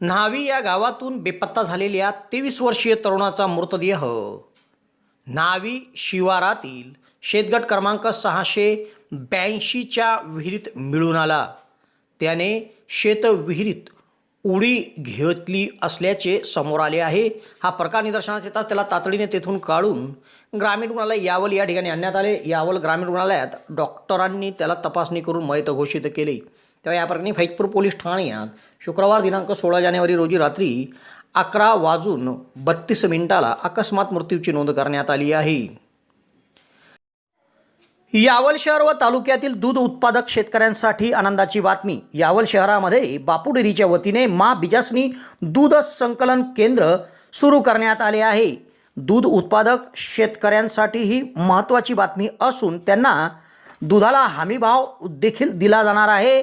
न्हावी या गावातून बेपत्ता झालेल्या तेवीस वर्षीय तरुणाचा मृतदेह. न्हावी शिवारातील शेतगट क्रमांक सहाशे ब्याऐंशीच्या विहिरीत मिळून आला. त्याने शेतविहिरीत उडी घेतली असल्याचे समोर आले आहे. हा प्रकार निदर्शनास येताच त्याला तातडीने तेथून काढून ग्रामीण रुग्णालय यावल या ठिकाणी आणण्यात आले. यावल ग्रामीण रुग्णालयात डॉक्टरांनी त्याला तपासणी करून मयत घोषित केले. तेव्हा या प्रकरणी फैजपूर पोलीस ठाण्यात शुक्रवार दिनांक सोळा जानेवारी रोजी रात्री अकरा वाजून बत्तीस मिनिटाला अकस्मात मृत्यूची नोंद करण्यात आली आहे. यावल शहर व तालुक्यातील दूध उत्पादक शेतकऱ्यांसाठी आनंदाची बातमी. यावल शहरामध्ये बापूडेरीच्या वतीने मा बिजासनी दूध संकलन केंद्र सुरू करण्यात आले आहे. दूध उत्पादक शेतकऱ्यांसाठी ही महत्त्वाची बातमी असून त्यांना दुधाला हमीभाव देखील दिला जाणार आहे.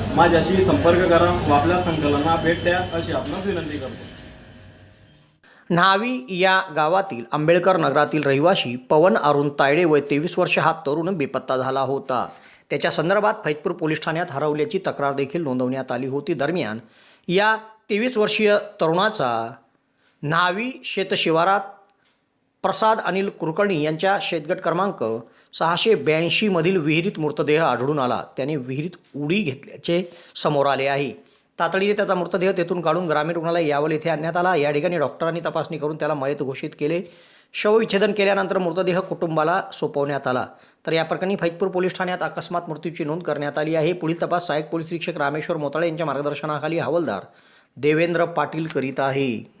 माझ्याशी संपर्क करा व आपल्या संकलना भेट द्या अशी आपण विनंती करतो. न्हावी या गावातील आंबेडकर नगरातील रहिवासी पवन अरुण तायडे वय तेवीस वर्ष हा तरुण बेपत्ता झाला होता. त्याच्या संदर्भात फैजपूर पोलीस ठाण्यात हरवल्याची तक्रार देखील नोंदवण्यात आली होती. दरम्यान या तेवीस वर्षीय तरुणाचा न्हावी शेतशिवारात प्रसाद अनिल कुलकर्णी यांच्या शेतगट क्रमांक सहाशे ब्याऐंशीमधील विहिरीत मृतदेह आढळून आला. त्याने विहिरीत उडी घेतल्याचे समोर आले आहे. तातडीने त्याचा मृतदेह तेथून काढून ग्रामीण रुग्णालय यावल येथे आणण्यात आला. या ठिकाणी डॉक्टरांनी तपासणी करून त्याला मयत घोषित केले. शवविच्छेदन केल्यानंतर मृतदेह कुटुंबाला सोपवण्यात आला. तर या प्रकरणी फैजपूर पोलीस ठाण्यात अकस्मात मृत्यूची नोंद करण्यात आली आहे. पुढील तपास सहाय्यक पोलीस निरीक्षक रामेश्वर मोताळे यांच्या मार्गदर्शनाखाली हवालदार देवेंद्र पाटील करीत आहे.